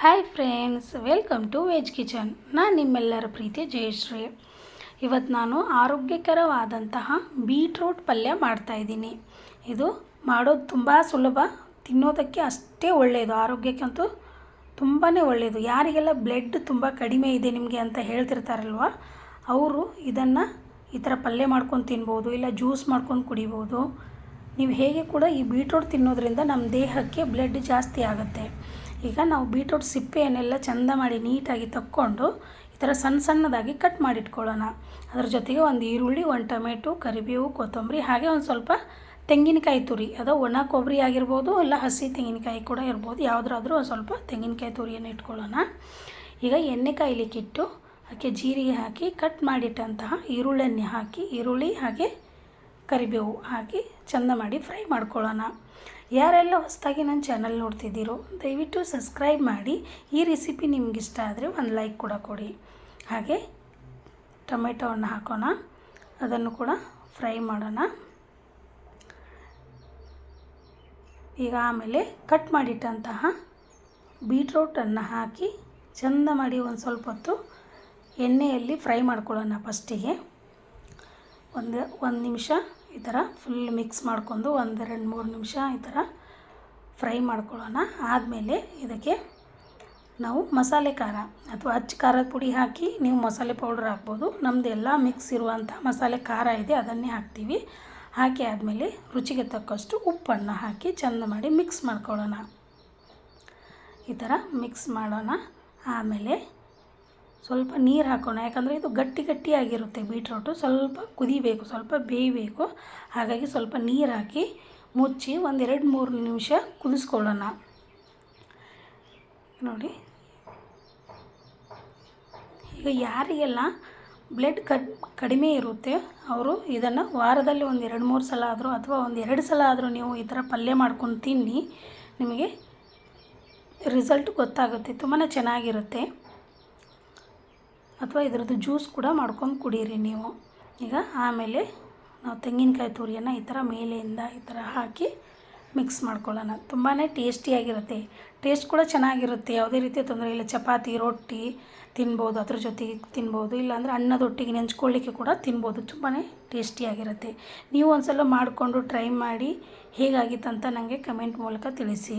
Hi friends welcome to veg kitchen ನಾನು ನಿಮ್ಮೆಲ್ಲರ ಪ್ರೀತಿ ಜಯಶ್ರೀ. ಇವತ್ತು ನಾನು ಆರೋಗ್ಯಕರವಾದಂತಹ ಬೀಟ್ರೂಟ್ ಪಲ್ಯ ಮಾಡ್ತಾಯಿದ್ದೀನಿ ಇದು ಮಾಡೋದು ತುಂಬ ಸುಲಭ, ತಿನ್ನೋದಕ್ಕೆ ಅಷ್ಟೇ ಒಳ್ಳೆಯದು ಆರೋಗ್ಯಕ್ಕಂತೂ ತುಂಬಾ ಒಳ್ಳೆಯದು ಯಾರಿಗೆಲ್ಲ ಬ್ಲಡ್ ತುಂಬ ಕಡಿಮೆ ಇದೆ ನಿಮಗೆ ಅಂತ ಹೇಳ್ತಿರ್ತಾರಲ್ವ, ಅವರು ಇದನ್ನು ಈ ಥರ ಪಲ್ಯ ಮಾಡ್ಕೊಂಡು ತಿನ್ಬೋದು, ಇಲ್ಲ ಜ್ಯೂಸ್ ಮಾಡ್ಕೊಂಡು ಕುಡಿಬೋದು. ನೀವು ಹೇಗೆ ಕೂಡ ಈ ಬೀಟ್ರೂಟ್ ತಿನ್ನೋದ್ರಿಂದ ನಮ್ಮ ದೇಹಕ್ಕೆ ಬ್ಲಡ್ ಜಾಸ್ತಿ ಆಗುತ್ತೆ. ಈಗ ನಾವು ಬೀಟ್ರೂಟ್ ಸಿಪ್ಪೆಯನ್ನೆಲ್ಲ ಚಂದ ಮಾಡಿ ನೀಟಾಗಿ ತಕ್ಕೊಂಡು ಈ ಥರ ಸಣ್ಣ ಸಣ್ಣದಾಗಿ ಕಟ್ ಮಾಡಿಟ್ಕೊಳ್ಳೋಣ. ಅದ್ರ ಜೊತೆಗೆ ಒಂದು ಈರುಳ್ಳಿ, ಒಂದು ಟೊಮೆಟೊ, ಕರಿಬೇವು, ಕೊತ್ತಂಬರಿ, ಹಾಗೆ ಒಂದು ಸ್ವಲ್ಪ ತೆಂಗಿನಕಾಯಿ ತುರಿ. ಅದು ಒಣ ಕೊಬ್ಬರಿ ಆಗಿರ್ಬೋದು, ಇಲ್ಲ ಹಸಿ ತೆಂಗಿನಕಾಯಿ ಕೂಡ ಇರ್ಬೋದು. ಯಾವುದಾದ್ರೂ ಒಂದು ಸ್ವಲ್ಪ ತೆಂಗಿನಕಾಯಿ ತುರಿಯನ್ನು ಇಟ್ಕೊಳ್ಳೋಣ. ಈಗ ಎಣ್ಣೆ ಕಾಯಿಲಿಕ್ಕಿಟ್ಟು ಅದಕ್ಕೆ ಜೀರಿಗೆ ಹಾಕಿ ಕಟ್ ಮಾಡಿಟ್ಟಂತಹ ಈರುಳ್ಳಿಯನ್ನು ಹಾಕಿ, ಈರುಳ್ಳಿ ಹಾಗೆ ಕರಿಬೇವು ಹಾಕಿ ಚೆಂದ ಮಾಡಿ ಫ್ರೈ ಮಾಡ್ಕೊಳ್ಳೋಣ. ಯಾರೆಲ್ಲ ಹೊಸದಾಗಿ ನನ್ನ ಚಾನಲ್ ನೋಡ್ತಿದ್ದೀರೋ ದಯವಿಟ್ಟು ಸಬ್ಸ್ಕ್ರೈಬ್ ಮಾಡಿ. ಈ ರೆಸಿಪಿ ನಿಮ್ಗೆ ಇಷ್ಟ ಆದರೆ ಒಂದು ಲೈಕ್ ಕೂಡ ಕೊಡಿ. ಹಾಗೆ ಟೊಮೆಟೊವನ್ನು ಹಾಕೋಣ. ಅದನ್ನು ಕೂಡ ಫ್ರೈ ಮಾಡೋಣ. ಈಗ ಆಮೇಲೆ ಕಟ್ ಮಾಡಿಟ್ಟಂತಹ ಬೀಟ್ರೂಟನ್ನು ಹಾಕಿ ಚೆಂದ ಮಾಡಿ ಒಂದು ಸ್ವಲ್ಪ ಹೊತ್ತು ಎಣ್ಣೆಯಲ್ಲಿ ಫ್ರೈ ಮಾಡ್ಕೊಳ್ಳೋಣ ಫಸ್ಟಿಗೆ ಒಂದು ಒಂದು ನಿಮಿಷ ಈ ಥರ ಫುಲ್ ಮಿಕ್ಸ್ ಮಾಡ್ಕೊಂಡು ಒಂದೆರಡು ಮೂರು ನಿಮಿಷ ಈ ಥರ ಫ್ರೈ ಮಾಡ್ಕೊಳ್ಳೋಣ. ಆದಮೇಲೆ ಇದಕ್ಕೆ ನಾವು ಮಸಾಲೆ ಖಾರ ಅಥವಾ ಅಚ್ಚ ಖಾರದ ಪುಡಿ ಹಾಕಿ ನೀವು ಮಸಾಲೆ ಪೌಡ್ರ್ ಹಾಕ್ಬೋದು. ನಮ್ಮದು ಎಲ್ಲ ಮಿಕ್ಸ್ ಇರುವಂಥ ಮಸಾಲೆ ಖಾರ ಇದೆ, ಅದನ್ನೇ ಹಾಕ್ತೀವಿ. ಹಾಕಿ ಆದಮೇಲೆ ರುಚಿಗೆ ತಕ್ಕಷ್ಟು ಉಪ್ಪನ್ನು ಹಾಕಿ ಚೆಂದ ಮಾಡಿ ಮಿಕ್ಸ್ ಮಾಡ್ಕೊಳ್ಳೋಣ. ಈ ಥರ ಮಿಕ್ಸ್ ಮಾಡೋಣ. ಆಮೇಲೆ ಸ್ವಲ್ಪ ನೀರು ಹಾಕೋಣ. ಯಾಕಂದರೆ ಇದು ಗಟ್ಟಿ ಗಟ್ಟಿಯಾಗಿರುತ್ತೆ ಬೀಟ್ರೋಟು. ಸ್ವಲ್ಪ ಕುದಿಬೇಕು, ಸ್ವಲ್ಪ ಬೇಯಬೇಕು. ಹಾಗಾಗಿ ಸ್ವಲ್ಪ ನೀರು ಹಾಕಿ ಮುಚ್ಚಿ ಒಂದೆರಡು ಮೂರು ನಿಮಿಷ ಕುದಿಸ್ಕೊಳ್ಳೋಣ. ನೋಡಿ. ಈಗ ಯಾರಿಗೆಲ್ಲ ಬ್ಲಡ್ ಕಡ್ ಕಡಿಮೆ ಇರುತ್ತೆ, ಅವರು ಇದನ್ನು ವಾರದಲ್ಲಿ ಒಂದು ಎರಡು ಮೂರು ಸಲ ಆದರೂ ಅಥವಾ ಒಂದು ಎರಡು ಸಲ ಆದರೂ ನೀವು ಈ ಥರ ಪಲ್ಯ ಮಾಡ್ಕೊಂಡು ತಿನ್ನಿ, ನಿಮಗೆ ರಿಸಲ್ಟ್ ಗೊತ್ತಾಗುತ್ತೆ. ತುಂಬಾ ಚೆನ್ನಾಗಿರುತ್ತೆ. ಅಥವಾ ಇದರದ್ದು ಜ್ಯೂಸ್ ಕೂಡ ಮಾಡ್ಕೊಂಡು ಕುಡೀರಿ ನೀವು. ಈಗ ಆಮೇಲೆ ನಾವು ತೆಂಗಿನಕಾಯಿ ತುರಿಯನ್ನು ಈ ಥರ ಮೇಲೆಯಿಂದ ಈ ಥರ ಹಾಕಿ ಮಿಕ್ಸ್ ಮಾಡ್ಕೊಳ್ಳೋಣ. ತುಂಬಾ ಟೇಸ್ಟಿಯಾಗಿರುತ್ತೆ ಟೇಸ್ಟ್ ಕೂಡ ಚೆನ್ನಾಗಿರುತ್ತೆ. ಯಾವುದೇ ರೀತಿಯ ತೊಂದರೆ ಇಲ್ಲ. ಚಪಾತಿ, ರೊಟ್ಟಿ ತಿನ್ಬೋದು, ಅದ್ರ ಜೊತೆಗೆ ತಿನ್ಬೋದು, ಇಲ್ಲಾಂದರೆ ಅನ್ನದೊಟ್ಟಿಗೆ ನೆಂಚ್ಕೊಳ್ಳಿಕ್ಕೆ ಕೂಡ ತಿನ್ಬೋದು. ತುಂಬಾ ಟೇಸ್ಟಿಯಾಗಿರುತ್ತೆ ನೀವು ಒಂದು ಸಲ ಮಾಡಿಕೊಂಡು ಟ್ರೈ ಮಾಡಿ ಹೇಗಾಗಿತ್ತಂತ ನನಗೆ ಕಮೆಂಟ್ ಮೂಲಕ ತಿಳಿಸಿ.